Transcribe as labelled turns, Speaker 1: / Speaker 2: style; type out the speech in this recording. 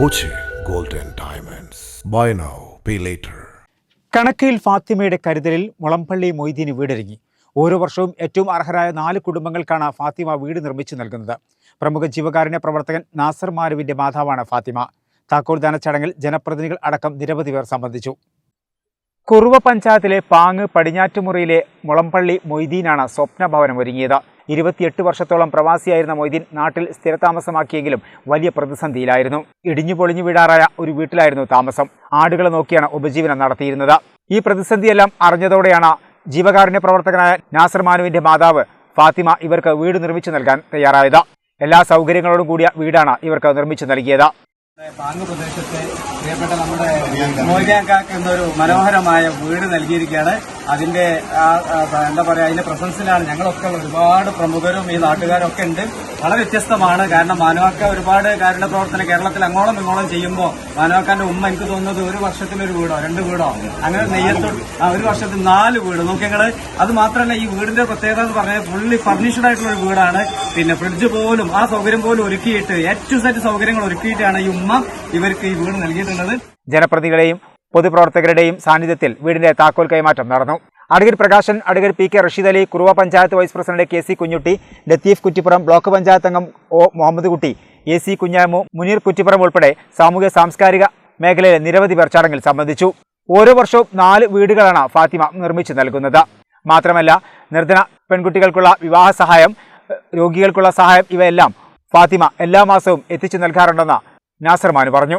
Speaker 1: Boche golden diamonds buy now pay later
Speaker 2: കണക്കയിൽ ഫാത്തിമയുടെ കരുതലിൽ മുളമ്പള്ളി മൊയ്തീന് വീടൊരുങ്ങി. ഓരോ വർഷവും ഏറ്റവും അർഹരായ നാല് കുടുംബങ്ങൾക്കാണ് ഫാത്തിമ വീട് നിർമ്മിച്ചു നൽകുന്നത്. പ്രമുഖ ജീവകാരുണ്യ പ്രവർത്തകൻ നാസർ മാരുവിന്റെ മാതാവാണ് ഫാത്തിമ. താക്കോൽദാന ചടങ്ങിൽ ജനപ്രതിനിധികൾ അടക്കം നിരവധി പേർ സംബന്ധിച്ചു. കുറുവ പഞ്ചായത്തിലെ പാങ് പടിഞ്ഞാറ്റുമുറിയിലെ മുളംപള്ളി മൊയ്തീനാണ് സ്വപ്ന ഭവനം ഒരുങ്ങിയത്. ഇരുപത്തിയെട്ട് വർഷത്തോളം പ്രവാസിയായിരുന്ന മൊയ്തീൻ നാട്ടിൽ സ്ഥിരതാമസമാക്കിയെങ്കിലും വലിയ പ്രതിസന്ധിയിലായിരുന്നു. ഇടിഞ്ഞു പൊളിഞ്ഞു വീടാറായ ഒരു വീട്ടിലായിരുന്നു താമസം. ആടുകളെ നോക്കിയാണ് ഉപജീവനം നടത്തിയിരുന്നത്. ഈ പ്രതിസന്ധിയെല്ലാം അറിഞ്ഞതോടെയാണ് ജീവകാരുണ്യ പ്രവർത്തകനായ നാസർ മാനുവിന്റെ മാതാവ് ഫാത്തിമ ഇവർക്ക് വീട് നിർമ്മിച്ചു നൽകാൻ തയ്യാറായത്. എല്ലാ സൗകര്യങ്ങളോടും കൂടിയ വീടാണ് ഇവർക്ക് നിർമ്മിച്ചു നൽകിയത്.
Speaker 3: പാങ്ങ് പ്രദേശത്തെ പ്രിയപ്പെട്ട നമ്മുടെ മോര്യാങ്കാക്ക് എന്നൊരു മനോഹരമായ വീട് നൽകിയിരിക്കുകയാണ്. അതിന്റെ എന്താ പറയാ അതിന്റെ പ്രസൻസിലാണ്. ഞങ്ങളൊക്കെ ഒരുപാട് പ്രമുഖരും ഈ നാട്ടുകാരും ഒക്കെ ഉണ്ട്. വളരെ വ്യത്യസ്തമാണ്. കാരണം മാനവാക്ക ഒരുപാട് കാരുടെ പ്രവർത്തനം കേരളത്തിൽ അങ്ങോളം ഇങ്ങോളം ചെയ്യുമ്പോൾ മാനവാക്കാന്റെ ഉമ്മ എനിക്ക് തോന്നുന്നത് ഒരു വർഷത്തിൽ ഒരു വീടോ രണ്ട് വീടോ? അങ്ങനെ നെയ്യത്തോ ഒരു വർഷത്തിൽ നാല് വീട്. നോക്കി ഞങ്ങൾ അത് മാത്രമല്ല ഈ വീടിന്റെ പ്രത്യേകത എന്ന് പറഞ്ഞാൽ ഫുള്ളി ഫർണിഷ്ഡ് ആയിട്ടുള്ള ഒരു വീടാണ്. പിന്നെ ഫ്രിഡ്ജ് പോലും ആ സൗകര്യം പോലും ഒരുക്കിയിട്ട് ഏറ്റവും സെറ്റ് സൗകര്യങ്ങൾ ഒരുക്കിയിട്ടാണ് ഈ ഉമ്മ ഇവർക്ക് ഈ വീട് നൽകിയിട്ടുള്ളത്.
Speaker 2: ജനപ്രതിനിധികളെയും പൊതുപ്രവർത്തകരുടെയും സാന്നിധ്യത്തിൽ വീടിന്റെ താക്കോൽ കൈമാറ്റം നടന്നു. Advocate Prakashan advocate P K Rasheed Ali Kuruva panchayat vice president K C Kunjutty Latheef Kuttippuram block panchayat അംഗം O Muhammad Kutty A C Kunjamu Muneer Kuttippuram ഉൾപ്പെടെ സാമൂഹ്യ സാംസ്കാരിക മേഖലയിലെ നിരവധി പേർ ചടങ്ങിൽ സംബന്ധിച്ചു. ഓരോ വർഷവും നാല് വീടുകളാണ് ഫാത്തിമ നിർമ്മിച്ചു നൽകുന്നത്. മാത്രമല്ല നിർധന പെൺകുട്ടികൾക്കുള്ള വിവാഹ സഹായം രോഗികൾക്കുള്ള സഹായം ഇവയെല്ലാം ഫാത്തിമ എല്ലാ മാസവും എത്തിച്ചു നൽകാറുണ്ടെന്ന് നാസർ മാനു പറഞ്ഞു.